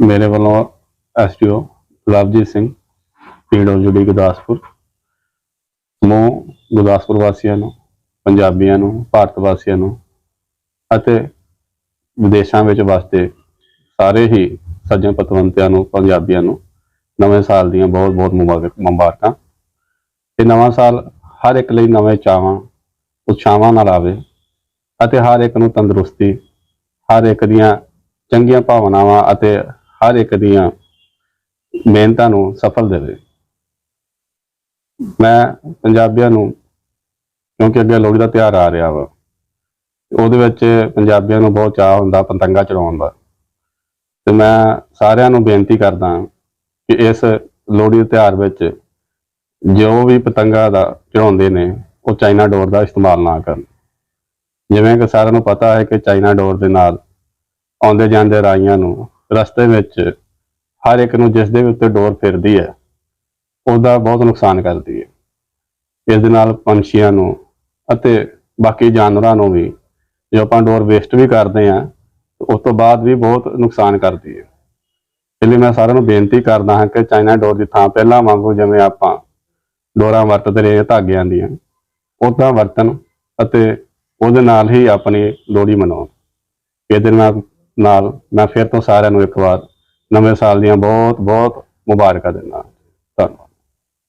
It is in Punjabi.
ਮੇਰੇ ਵੱਲੋਂ ਐਸਟੀਓ ਲਵਜੀਤ ਸਿੰਘ ਪੀਡਬਲਯੂਡੀ ਗੁਰਦਾਸਪੁਰ। ਸਮੂਹ ਗੁਰਦਾਸਪੁਰ ਵਾਸੀਆਂ ਨੂੰ, ਪੰਜਾਬੀਆਂ ਨੂੰ, ਭਾਰਤ ਵਾਸੀਆਂ ਨੂੰ ਅਤੇ ਵਿਦੇਸ਼ਾਂ ਵਿੱਚ ਵਸਦੇ ਸਾਰੇ ਹੀ ਸੱਜਣ ਪਤਵੰਤਿਆਂ ਨੂੰ, ਪੰਜਾਬੀਆਂ ਨੂੰ ਨਵੇਂ ਸਾਲ ਦੀਆਂ ਬਹੁਤ ਬਹੁਤ ਮੁਬਾਰਕ, ਮੁਬਾਰਕਾਂ। ਇਹ ਨਵਾਂ ਸਾਲ ਹਰ ਇੱਕ ਲਈ ਨਵੇਂ ਚਾਵਾਂ, ਉਤਸ਼ਾਹਾਂ ਨਾਲ ਆਵੇ ਅਤੇ ਹਰ ਇੱਕ ਨੂੰ ਤੰਦਰੁਸਤੀ, ਹਰ ਇੱਕ ਦੀਆਂ ਚੰਗੀਆਂ ਭਾਵਨਾਵਾਂ ਅਤੇ ਹਰ ਇੱਕ ਦੀਆਂ ਮਿਹਨਤਾਂ ਨੂੰ ਸਫਲ ਦੇਵੇ। ਮੈਂ ਪੰਜਾਬੀਆਂ ਨੂੰ, ਕਿਉਂਕਿ ਅੱਗੇ ਲੋਹੜੀ ਦਾ ਤਿਉਹਾਰ ਆ ਰਿਹਾ ਵਾ ਉਹਦੇ ਵਿੱਚ ਪੰਜਾਬੀਆਂ ਨੂੰ ਬਹੁਤ ਚਾਅ ਹੁੰਦਾ, ਪਤੰਗਾ ਚੜਾਉਣ ਦਾ। ਤੇ ਮੈਂ ਸਾਰਿਆਂ ਨੂੰ ਬੇਨਤੀ ਕਰਦਾ ਕਿ ਇਸ ਲੋਹੜੀ ਦੇ ਤਿਉਹਾਰ ਵਿੱਚ ਜੋ ਵੀ ਪਤੰਗਾ ਦਾ ਚੜਾਉਂਦੇ ਨੇ, ਉਹ ਚਾਈਨਾ ਡੋਰ ਦਾ ਇਸਤੇਮਾਲ ਨਾ ਕਰਨ। ਜਿਵੇਂ ਕਿ ਸਾਰਿਆਂ ਨੂੰ ਪਤਾ ਹੈ ਕਿ ਚਾਈਨਾ ਡੋਰ ਦੇ ਨਾਲ ਆਉਂਦੇ ਜਾਂਦੇ ਰਾਈਆਂ ਨੂੰ ਰਸਤੇ ਵਿੱਚ ਹਰ ਇੱਕ ਨੂੰ ਜਿਸ ਦੇ ਉੱਤੇ ਡੋਰ ਫਿਰਦੀ ਹੈ, ਉਹਦਾ ਬਹੁਤ ਨੁਕਸਾਨ ਕਰਦੀ ਹੈ। ਇਸ ਦੇ ਨਾਲ ਪੰਛੀਆਂ ਨੂੰ ਅਤੇ ਬਾਕੀ ਜਾਨਵਰਾਂ ਨੂੰ ਵੀ ਜੇ ਆਪਾਂ ਡੋਰ ਵੇਸਟ ਵੀ ਕਰਦੇ ਆ ਉਸ ਤੋਂ ਬਾਅਦ ਵੀ ਬਹੁਤ ਨੁਕਸਾਨ ਕਰਦੀ ਹੈ। ਇਸ ਲਈ ਮੈਂ ਸਾਰਿਆਂ ਨੂੰ ਬੇਨਤੀ ਕਰਦਾ ਹਾਂ ਕਿ ਚਾਈਨਾ ਡੋਰ ਦੀ ਥਾਂ ਪਹਿਲਾਂ ਵਾਂਗੂ ਜਿਵੇਂ ਆਪਾਂ ਡੋਰਾਂ ਵਰਤਦੇ ਰਹੇ ਧਾਗਿਆਂ ਦੀਆਂ ਉਦਾਂ ਵਰਤਣ ਅਤੇ ਉਹਦੇ ਨਾਲ ਹੀ ਆਪਣੀ ਲੋਹੜੀ ਮਨਾਉਣ। ਇਹਦੇ ਨਾਲ ਨਾਲ ਮੈਂ ਫਿਰ ਤੋਂ ਸਾਰਿਆਂ ਨੂੰ ਇੱਕ ਵਾਰ ਨਵੇਂ ਸਾਲ ਦੀਆਂ ਬਹੁਤ ਬਹੁਤ ਮੁਬਾਰਕਾਂ ਦਿੰਦਾ ਧੰਨਵਾਦ।